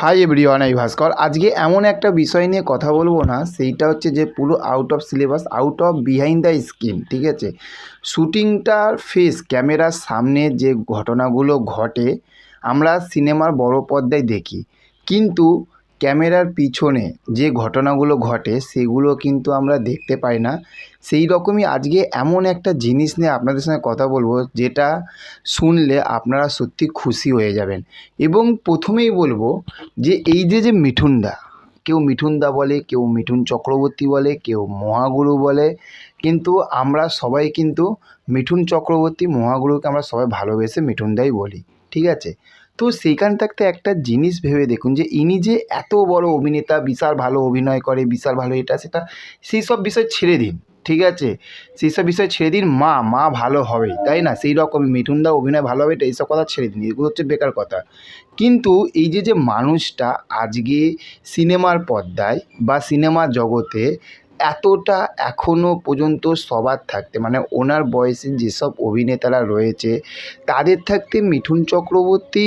Hi everyone আমি ভাস্কর আজকে এমন একটা বিষয় নিয়ে কথা বলব না, সেইটা হচ্ছে যে পুরো out of syllabus out of behind the screen ঠিক আছে? শ্যুটিংটার ফেস ক্যামেরার সামনে যে ঘটনাগুলো ঘটে, আমরা সিনেমার বড় পর্দায় দেখি। কিন্তু ক্যামেরার পিছনে যে ঘটনাগুলো ঘটে, সেগুলো কিন্তু আমরা দেখতে পাই না। সেই রকমই আজকে এমন একটা জিনিস নিয়ে আপনাদের সঙ্গে কথা বলব, যেটা শুনলে আপনারা সত্যি খুশি হয়ে যাবেন। এবং প্রথমেই বলব যে, এই যে যে মিঠুনদা, কেউ মিঠুনদা বলে, কেউ মিঠুন চক্রবর্তী বলে, কেউ মহাগুরু বলে, কিন্তু আমরা সবাই কিন্তু মিঠুন চক্রবর্তী, মহাগুরুকে আমরা সবাই ভালোবেসে মিঠুনদাই বলি, ঠিক আছে? তো সেইখান থাকতে একটা জিনিস ভেবে দেখুন যে, ইনি যে এত বড় অভিনেতা, বিশাল ভালো অভিনয় করে, বিশাল ভালো এটা, সেটা, সেই সব বিষয় ছেড়ে দিন, ঠিক আছে? সেই সব বিষয় ছেড়ে দিন, মা মা ভালো হবে, তাই না? সেই রকমই মিঠুনদা অভিনয় ভালো হবে, এটা এইসব কথা ছেড়ে দিন, এগুলো হচ্ছে বেকার কথা। কিন্তু এই যে যে মানুষটা আজকে সিনেমার পর্দায় বা সিনেমা জগতে এতটা এখনও পর্যন্ত সবার থাকতে মানে ওনার বয়সের যেসব অভিনেতারা রয়েছে, তাদের থাকতে মিঠুন চক্রবর্তী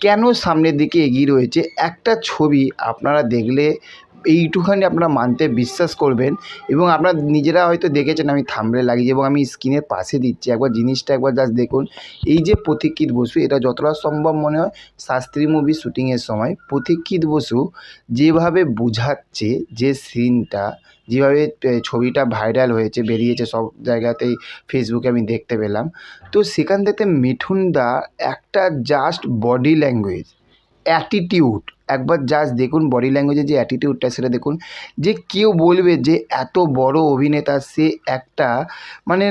কেন সামনের দিকে এগিয়ে রয়েছে? একটা ছবি আপনারা দেখলে এইটুখানি আপনারা মানতে বিশ্বাস করবেন এবং আপনারা নিজেরা হয়তো দেখেছেন আমি থামড়ে লাগিয়ে এবং আমি স্ক্রিনের পাশে দিচ্ছি। একবার জিনিসটা একবার জাস্ট দেখুন। এই যে পথিকৃৎ বসু, এটা যতটা সম্ভব মনে হয় শাস্ত্রী মুভি শ্যুটিংয়ের সময় পথিকৃৎ বসু যেভাবে বোঝাচ্ছে যে সিনটা যেভাবে ছবিটা ভাইরাল হয়েছে, বেরিয়েছে সব জায়গাতেই ফেসবুকে আমি দেখতে পেলাম। তো সেখান থেকে মিঠুনদা একটা জাস্ট বডি ল্যাঙ্গুয়েজ অ্যাটিটিউড একবার জাস্ট দেখুন বডি ল্যাঙ্গুয়েজের যে অ্যাটিটিউডটা সেটা দেখুন, যে কেউ বলবে যে এত বড় অভিনেতা, সে একটা মানে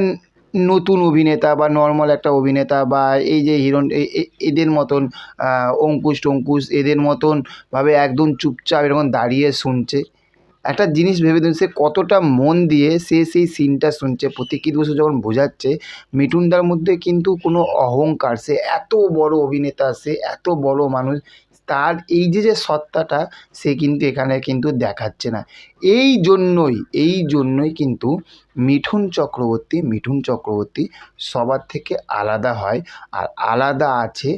নতুন অভিনেতা বা নর্মাল একটা অভিনেতা বা এই যে এ- এদের মতন অঙ্কুশ টঙ্কুশ, এদের মতন ভাবে একদম চুপচাপ এরকম দাঁড়িয়ে শুনছে। একটা জিনিস ভেবে দিন সে কতটা মন দিয়ে সে সেই সিনটা শুনছে। প্রতীক্ষিত বসু যখন বোঝাচ্ছে, মিঠুনদার মধ্যে কিন্তু কোনো অহংকার, সে এত বড় অভিনেতা, সে এত বড় মানুষ তার এই যে যে সত্তাটা, সে কিন্তু এখানে কিন্তু দেখাচ্ছে না। এই জন্যই এই জন্যই কিন্তু মিঠুন চক্রবর্তী মিঠুন চক্রবর্তী সবার থেকে আলাদা হয়। আর আলাদা আছে,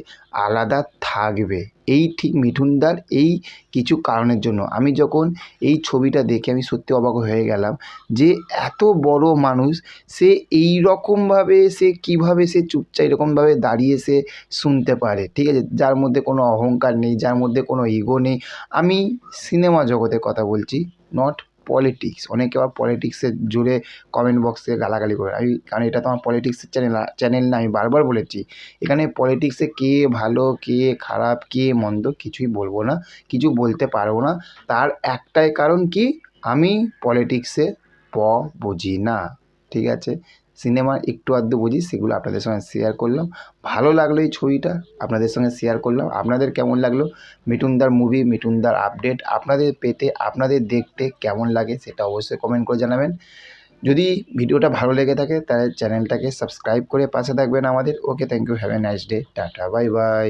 আলাদা থাকবে। এই ঠিক মিঠুনদার এই কিছু কারণের জন্য। আমি যখন এই ছবিটা দেখে আমি সত্যি অবাক হয়ে গেলাম যে এত বড় মানুষ সে এই রকমভাবে সে কীভাবে সে চুপচাপ এরকমভাবে দাঁড়িয়ে সে শুনতে পারে, ঠিক আছে? যার মধ্যে কোনো অহংকার নেই, যার মধ্যে কোনো ইগো নেই। আমি সিনেমা জগতের কথা বলছি নট পলিটিক্স অনেকে আবার পলিটিক্সের জুড়ে কমেন্ট বক্সে গালাগালি করে। আমি কারণ এটা তো আমার পলিটিক্সের চ্যানেল চ্যানেল না আমি বারবার বলেছি। এখানে পলিটিক্সে কে ভালো, কে খারাপ, কে মন্দ কিছুই বলব না, কিছু বলতে পারব না। তার একটাই কারণ কি? আমি পলিটিক্সে প বুঝি না। ঠিক আছে? সিনেমা একটু আধটু বুঝি, সেগুলো আপনাদের সঙ্গে শেয়ার করলাম। ভালো লাগল এই ছবিটা, আপনাদের সঙ্গে শেয়ার করলাম। আপনাদের কেমন লাগল? মিঠুনদার মুভি মিঠুনদার আপডেট আপনাদের পেতে, আপনাদের দেখতে কেমন লাগে সেটা অবশ্যই কমেন্ট করে জানাবেন। যদি ভিডিওটা ভালো লেগে থাকে, তাহলে চ্যানেলটাকে সাবস্ক্রাইব করে পাশে থাকবেন আমাদের। Okay thank you have a nice day tata bye bye